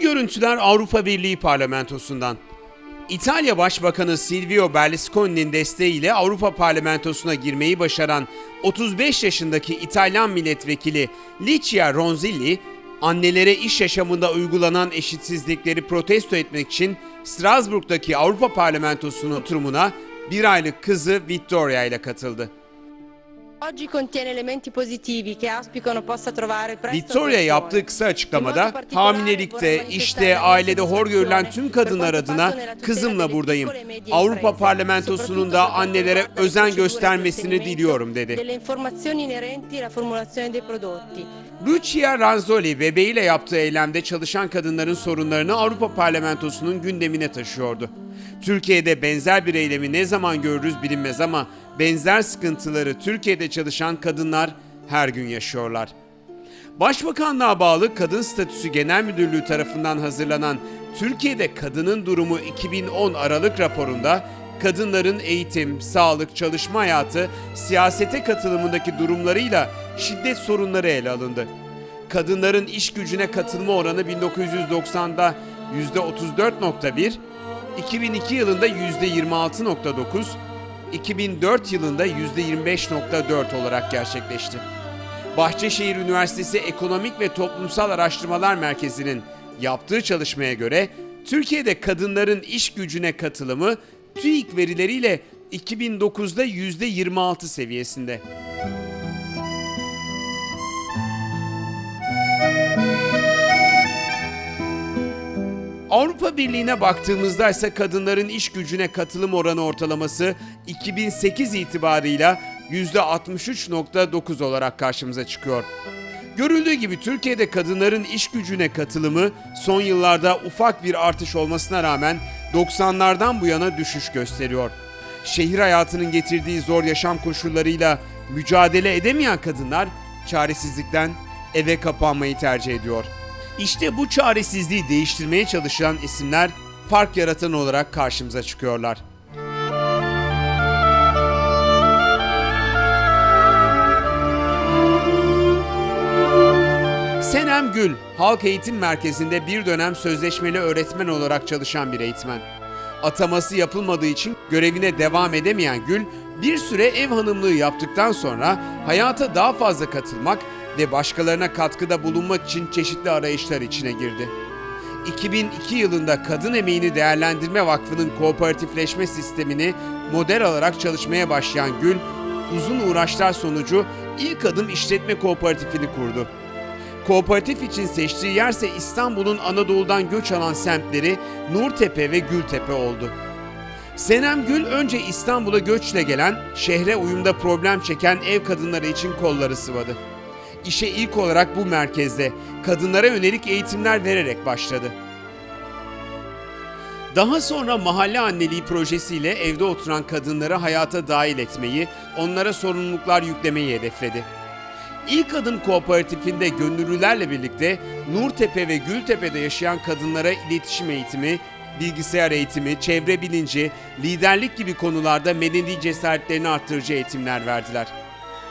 görüntüler Avrupa Birliği Parlamentosu'ndan. İtalya Başbakanı Silvio Berlusconi'nin desteğiyle Avrupa Parlamentosu'na girmeyi başaran 35 yaşındaki İtalyan milletvekili Licia Ronzilli, annelere iş yaşamında uygulanan eşitsizlikleri protesto etmek için Strasbourg'daki Avrupa Parlamentosu'nun oturumuna bir aylık kızı Vittoria ile katıldı. Oggi contiene elementi positivi che auspicano possa trovare presto Victoria yaptığı kısa açıklamada hamilelikte, işte, ailede hor görülen tüm kadınlar adına kızımla buradayım. Avrupa Parlamentosu'nun da annelere özen göstermesini diliyorum dedi. Lucia Ranzoli bebeğiyle yaptığı eylemde çalışan kadınların sorunlarını Avrupa Parlamentosu'nun gündemine taşıyordu. Türkiye'de benzer bir eylemi ne zaman görürüz bilinmez ama benzer sıkıntıları Türkiye'de çalışan kadınlar her gün yaşıyorlar. Başbakanlığa bağlı Kadın Statüsü Genel Müdürlüğü tarafından hazırlanan Türkiye'de Kadının Durumu 2010 Aralık raporunda kadınların eğitim, sağlık, çalışma hayatı, siyasete katılımındaki durumlarıyla şiddet sorunları ele alındı. Kadınların iş gücüne katılma oranı 1990'da %34.1, 2002 yılında %26.9, 2004 yılında %25.4 olarak gerçekleşti. Bahçeşehir Üniversitesi Ekonomik ve Toplumsal Araştırmalar Merkezi'nin yaptığı çalışmaya göre Türkiye'de kadınların iş gücüne katılımı TÜİK verileriyle 2009'da %26 seviyesinde. Avrupa Birliği'ne baktığımızda ise kadınların iş gücüne katılım oranı ortalaması 2008 itibarıyla %63.9 olarak karşımıza çıkıyor. Görüldüğü gibi Türkiye'de kadınların iş gücüne katılımı son yıllarda ufak bir artış olmasına rağmen 90'lardan bu yana düşüş gösteriyor. Şehir hayatının getirdiği zor yaşam koşullarıyla mücadele edemeyen kadınlar çaresizlikten eve kapanmayı tercih ediyor. İşte bu çaresizliği değiştirmeye çalışan isimler fark yaratan olarak karşımıza çıkıyorlar. Senem Gül, Halk Eğitim Merkezi'nde bir dönem sözleşmeli öğretmen olarak çalışan bir eğitmen. Ataması yapılmadığı için görevine devam edemeyen Gül, bir süre ev hanımlığı yaptıktan sonra hayata daha fazla katılmak ve başkalarına katkıda bulunmak için çeşitli arayışlar içine girdi. 2002 yılında Kadın Emeğini Değerlendirme Vakfı'nın kooperatifleşme sistemini model alarak çalışmaya başlayan Gül, uzun uğraşlar sonucu ilk adım işletme kooperatifini kurdu. Kooperatif için seçtiği yerse İstanbul'un Anadolu'dan göç alan semtleri Nurtepe ve Gültepe oldu. Senem Gül önce İstanbul'a göçle gelen, şehre uyumda problem çeken ev kadınları için kolları sıvadı. İşe ilk olarak bu merkezde kadınlara yönelik eğitimler vererek başladı. Daha sonra mahalle anneliği projesiyle evde oturan kadınları hayata dahil etmeyi, onlara sorumluluklar yüklemeyi hedefledi. İlk Adım Kooperatifinde gönüllülerle birlikte Nurtepe ve Gültepe'de yaşayan kadınlara iletişim eğitimi, bilgisayar eğitimi, çevre bilinci, liderlik gibi konularda medeni cesaretlerini arttırıcı eğitimler verdiler.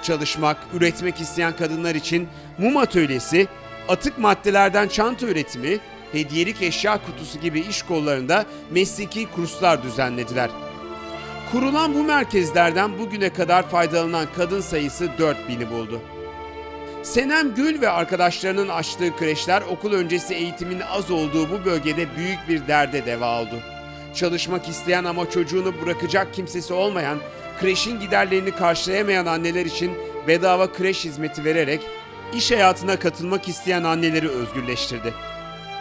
Çalışmak, üretmek isteyen kadınlar için mum atölyesi, atık maddelerden çanta üretimi, hediyelik eşya kutusu gibi iş kollarında mesleki kurslar düzenlediler. Kurulan bu merkezlerden bugüne kadar faydalanan kadın sayısı 4000'i buldu. Senem Gül ve arkadaşlarının açtığı kreşler okul öncesi eğitimin az olduğu bu bölgede büyük bir derde deva oldu. Çalışmak isteyen ama çocuğunu bırakacak kimsesi olmayan, kreşin giderlerini karşılayamayan anneler için bedava kreş hizmeti vererek iş hayatına katılmak isteyen anneleri özgürleştirdi.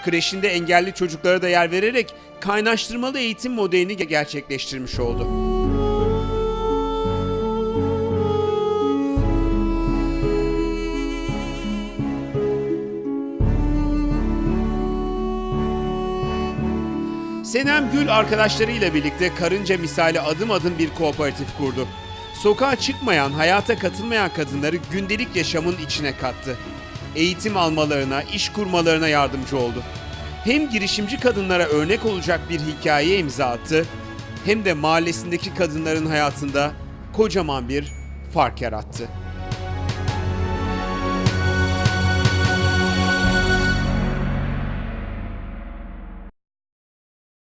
Kreşinde engelli çocuklara da yer vererek kaynaştırmalı eğitim modelini gerçekleştirmiş oldu. Senem Gül arkadaşlarıyla birlikte karınca misali adım adım bir kooperatif kurdu. Sokağa çıkmayan, hayata katılmayan kadınları gündelik yaşamın içine kattı. Eğitim almalarına, iş kurmalarına yardımcı oldu. Hem girişimci kadınlara örnek olacak bir hikayeye imza attı, hem de mahallesindeki kadınların hayatında kocaman bir fark yarattı.